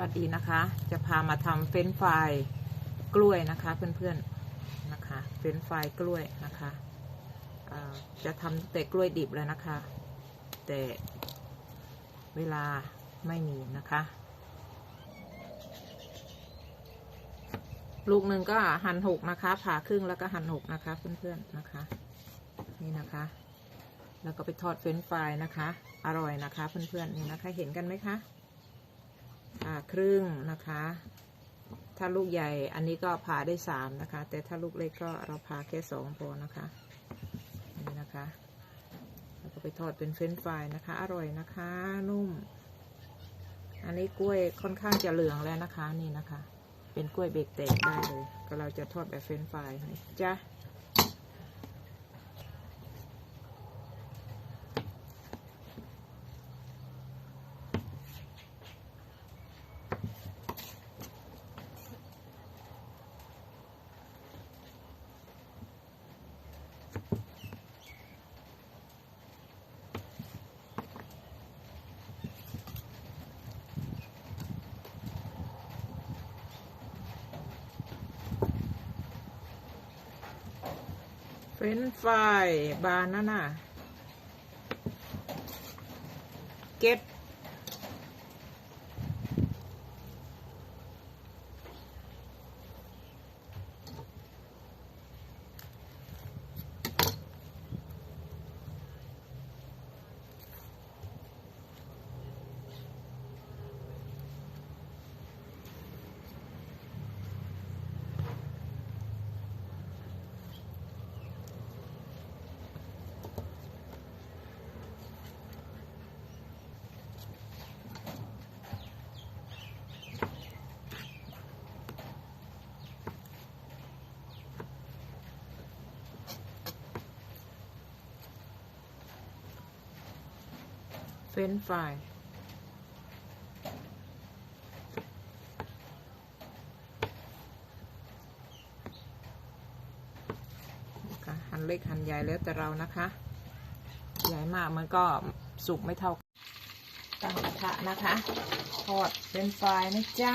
วัสดีนะคะ จะพามาทำเฟรนช์ฟกล้วยนะคะเพื่อนๆนะคะเฟรนช์ฟกล้วยนะคะจะทำแต่กล้วยดิบแล้วนะคะ แต่เวลาไม่มีนะคะ ลูกหนึ่งก็หั่นหกนะคะ ผ่าครึ่งแล้วก็หั่นหกนะคะเพื่อนๆนะคะ นี่นะคะ แล้วก็ไปทอดเฟรนช์ฟนะคะ อร่อยนะคะเพื่อนๆนี่นะคะเห็นกันไหมคะ ครึ่งนะคะ ถ้าลูกใหญ่อันนี้ก็ผ่าได้สามนะคะ แต่ถ้าลูกเล็กก็เราผ่าแค่สองพอนะคะนี่นะคะแล้วก็ไปทอดเป็นเฟรนช์ฟรายนะคะ อร่อยนะคะ นุ่ม อันนี้กล้วยค่อนข้างจะเหลืองแล้วนะคะนี่นะคะ เป็นกล้วยเบรกแตกได้เลย ก็เราจะทอดแบบเฟรนช์ฟรายนะจ้ะ เฟรนช์ฟรายบานาน่าเก็ต ฟรนฟรายหั่นเล็กหั่นใหญ่แล้วแต่เรานะคะ ใหญ่มากมันก็สุกไม่เท่าตั้งกระทะนะคะทอดเป็นไฟรายนะจ๊ะ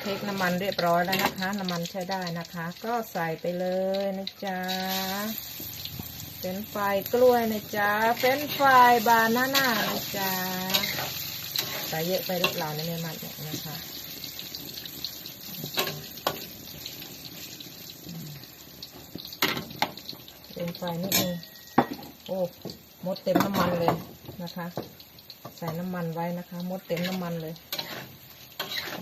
เทคน้ำมันเรียบร้อยแล้วนะคะ น้ำมันใช้ได้นะคะ ก็ใส่ไปเลยนะจ๊ะ เป็นไฟรายกล้วยนะจ๊ะเป็นไฟรายบานาน่านะจ๊ะใส่เยอะไปหรือเปล่าในไม่มันเนี่ยนะคะเป็นไฟนิดนึงโอ้มดเต็มน้ำมันเลยนะคะ ใส่น้ำมันไว้นะคะ มดเต็มน้ำมันเลย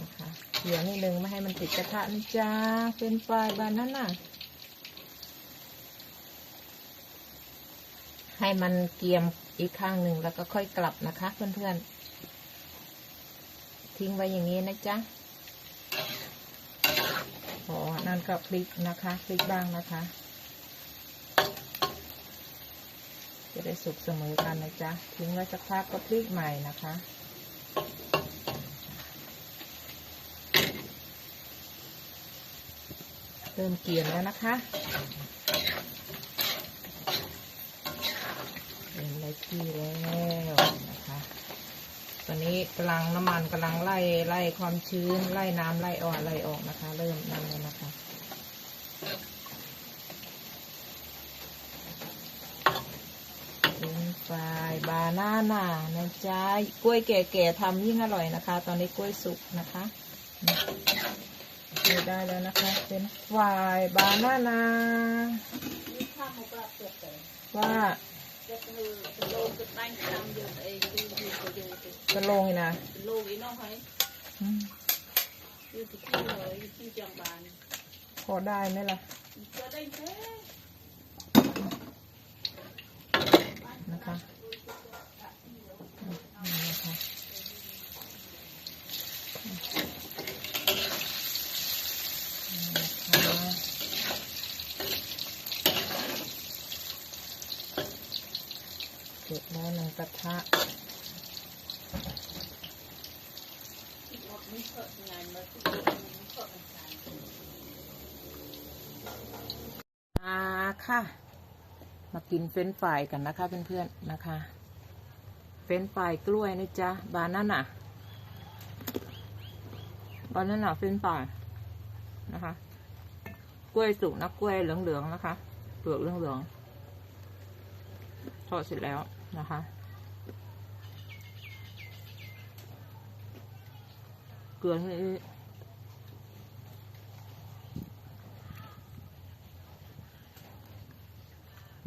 นะคะเดี๋ยวนิดนึงไม่ให้มันติดกระทะนะจ๊ะเป็นไฟบานาน่า ให้มันเกียมอีกข้างหนึ่งแล้วก็ค่อยกลับนะคะ เพื่อนๆ ทิ้งไว้อย่างนี้นะจ๊ะพอนั่นก็พลิกนะคะพลิกบ้างนะคะ จะได้สุกเสมอกันนะจ๊ะทิ้งไว้สักพักก็พลิกใหม่นะคะเริ่มเกรียมแล้วนะคะ เป็นไรที่แล้วนะคะตอนนี้กำลังน้ำมันกำลังไล่ไล่ความชื้น ไล่น้ำไล่อ่อนไล่ออกนะคะ เริ่มนั่นแล้วนะคะเป็นไฟบานาน่านะจ๊ะกล้วยแก่ๆทำยิ่งอร่อยนะคะ ตอนนี้กล้วยสุกนะคะได้แล้วนะคะ เป็นไฟบานาน่าว่า กันโลงอีกนะโลงอีน้องไห้ยู่ที่ที่เลยที่จังบานพอได้ไหมล่ะก็ได้แค่นะคะนะคะนะคะ สุกแล้วหนึ่งกระทะมาค่ะ มากินเฟรนฟรายกันนะคะเพื่อนๆนะคะ เฟรนฟรายกล้วยนะจ๊ะ บานาน่ะบานาน่ะเฟรนฟรายนะคะ กล้วยสุกนะกล้วยเหลืองๆนะคะ เปลือกเหลืองๆทอดเสร็จแล้ว นะคะ เกลือนี่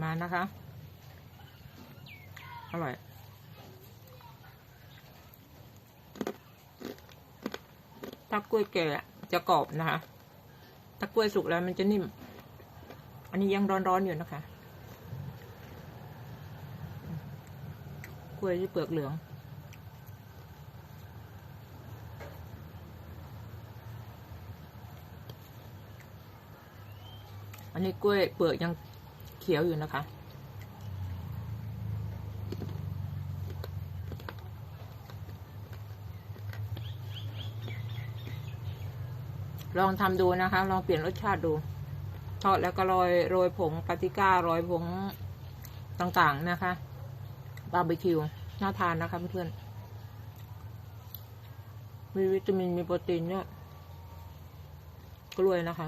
มานะคะ อร่อยถ้ากล้วยแก่จะกรอบนะคะ ถ้ากล้วยสุกแล้วมันจะนิ่ม อันนี้ยังร้อนๆอยู่นะคะ ล้วยที่เปลือกเหลือง อันนี้กล้วยเปลือกยังเขียวอยู่นะคะลองทำดูนะคะ ลองเปลี่ยนรสชาติดู ทอดแล้วก็โรยโรยผงปาปริก้าโรยผงต่างๆนะคะ บาร์บีคิว น่าทานนะคะเพื่อนมีวิตามินมีโปรตีนเยอะกล้วยนะคะ